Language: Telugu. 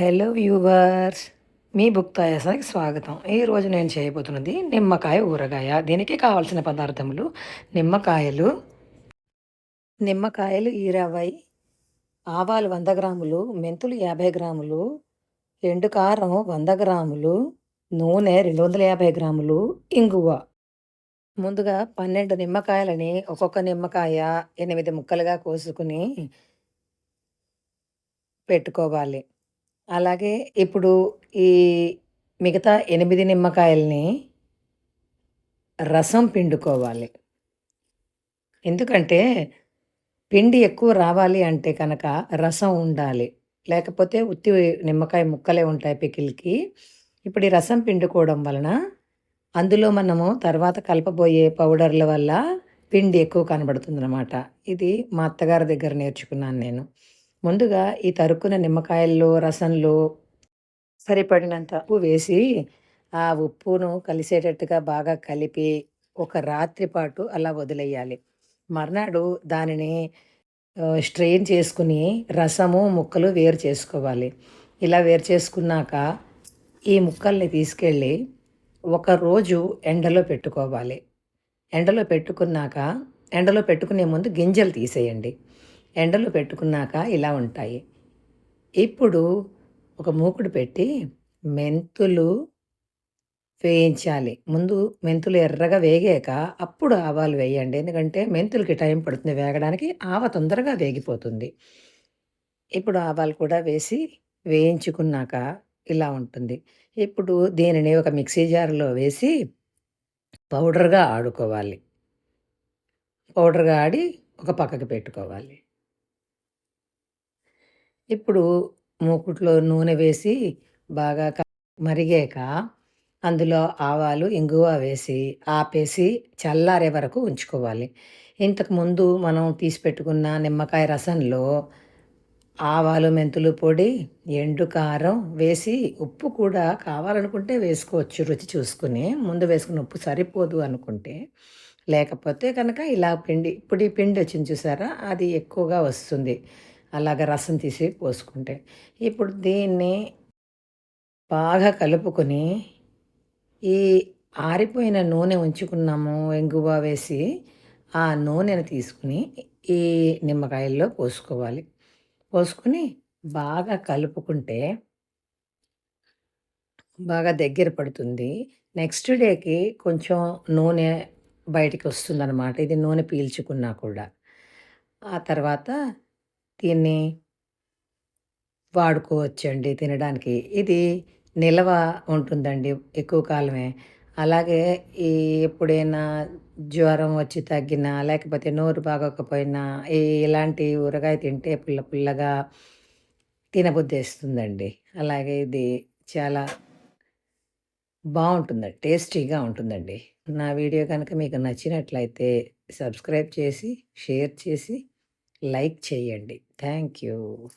హలో వ్యూవర్స్ మీ బుక్ తయాసానికి స్వాగతం. ఈరోజు నేను చేయబోతున్నది నిమ్మకాయ ఊరగాయ. దీనికి కావాల్సిన పదార్థములు నిమ్మకాయలు నిమ్మకాయలు ఇరవై ఆవాలు వంద గ్రాములు మెంతులు యాభై గ్రాములు ఎండు కారం వంద గ్రాములు నూనె రెండు వందల యాభై గ్రాములు ఇంగువ. ముందుగా పన్నెండు నిమ్మకాయలని ఒక్కొక్క నిమ్మకాయ ఎనిమిది ముక్కలుగా కోసుకుని పెట్టుకోవాలి. అలాగే ఇప్పుడు ఈ మిగతా ఎనిమిది నిమ్మకాయల్ని రసం పిండుకోవాలి. ఎందుకంటే పిండి ఎక్కువ రావాలి అంటే కనుక రసం ఉండాలి. లేకపోతే ఉత్తి నిమ్మకాయ ముక్కలే ఉంటాయి పికిల్కి. ఇప్పుడు ఈ రసం పిండుకోవడం వలన అందులో మనము తర్వాత కలపబోయే పౌడర్ల వల్ల పిండి ఎక్కువ కనబడుతుంది అన్నమాట ఇది మా అత్తగారి దగ్గర నేర్చుకున్నాను నేను. ముందుగా ఈ తరుక్కున నిమ్మకాయల్లో రసంలో సరిపడినంత ఉప్పు వేసి ఆ ఉప్పును కలిసేటట్టుగా బాగా కలిపి ఒక రాత్రి పాటు అలా వదిలేయాలి. మర్నాడు దానిని స్ట్రెయిన్ చేసుకుని రసము ముక్కలు వేరు చేసుకోవాలి. ఇలా వేరు చేసుకున్నాక ఈ ముక్కల్ని తీసుకెళ్ళి ఒకరోజు ఎండలో పెట్టుకోవాలి. ఎండలో పెట్టుకున్నాక ఎండలో పెట్టుకునే ముందు గింజలు తీసేయండి. ఎండలు పెట్టుకున్నాక ఇలా ఉంటాయి. ఇప్పుడు ఒక మూకుడు పెట్టి మెంతులు వేయించాలి. ముందు మెంతులు ఎర్రగా వేగాక అప్పుడు ఆవాలు వేయండి. ఎందుకంటే మెంతులకి టైం పడుతుంది. వేగడానికి ఆవ తొందరగా వేగిపోతుంది. ఇప్పుడు ఆవాలు కూడా వేసి వేయించుకున్నాక ఇలా ఉంటుంది. ఇప్పుడు దీనిని ఒక మిక్సీ జార్లో వేసి పౌడర్గా ఆడుకోవాలి. పౌడర్గా ఆడి ఒక పక్కకి పెట్టుకోవాలి. ఇప్పుడు మూకుట్లో నూనె వేసి బాగా మరిగాక అందులో ఆవాలు ఇంగువ వేసి ఆపేసి చల్లారే వరకు ఉంచుకోవాలి. ఇంతకుముందు మనం తీసి పెట్టుకున్న నిమ్మకాయ రసంలో ఆవాలు మెంతులు పొడి ఎండు కారం వేసి ఉప్పు కూడా కావాలనుకుంటే వేసుకోవచ్చు రుచి చూసుకుని. ముందు వేసుకున్న ఉప్పు సరిపోదు అనుకుంటే. లేకపోతే కనుక ఇలా పిండి ఇప్పుడు ఈ పిండి వచ్చింది చూసారా? అది ఎక్కువగా వస్తుంది. అలాగ రసం తీసి పోసుకుంటే. ఇప్పుడు దీన్ని బాగా కలుపుకొని ఈ ఆరిపోయిన నూనె ఉంచుకున్నాము ఎంగువ వేసి ఆ నూనెను తీసుకుని ఈ నిమ్మకాయల్లో పోసుకోవాలి. పోసుకుని బాగా కలుపుకుంటే బాగా దగ్గర పడుతుంది. నెక్స్ట్ డేకి కొంచెం నూనె బయటికి వస్తుందన్నమాట. ఇది నూనె పీల్చుకున్నా కూడా. ఆ తర్వాత దీన్ని వాడుకోవచ్చండి తినడానికి. ఇది నిల్వ ఉంటుందండి ఎక్కువ కాలమే. అలాగే ఈ ఎప్పుడైనా జ్వరం వచ్చి తగ్గినా లేకపోతే నోరు బాగోకపోయినా ఈ ఇలాంటి ఊరగాయ తింటే పుల్ల పుల్లగా తినబుద్దేస్తుందండి అలాగే ఇది చాలా బాగుంటుందండి టేస్టీగా ఉంటుందండి. నా వీడియో కనుక మీకు నచ్చినట్లయితే సబ్స్క్రైబ్ చేసి షేర్ చేసి లైక్ చేయండి. Thank you.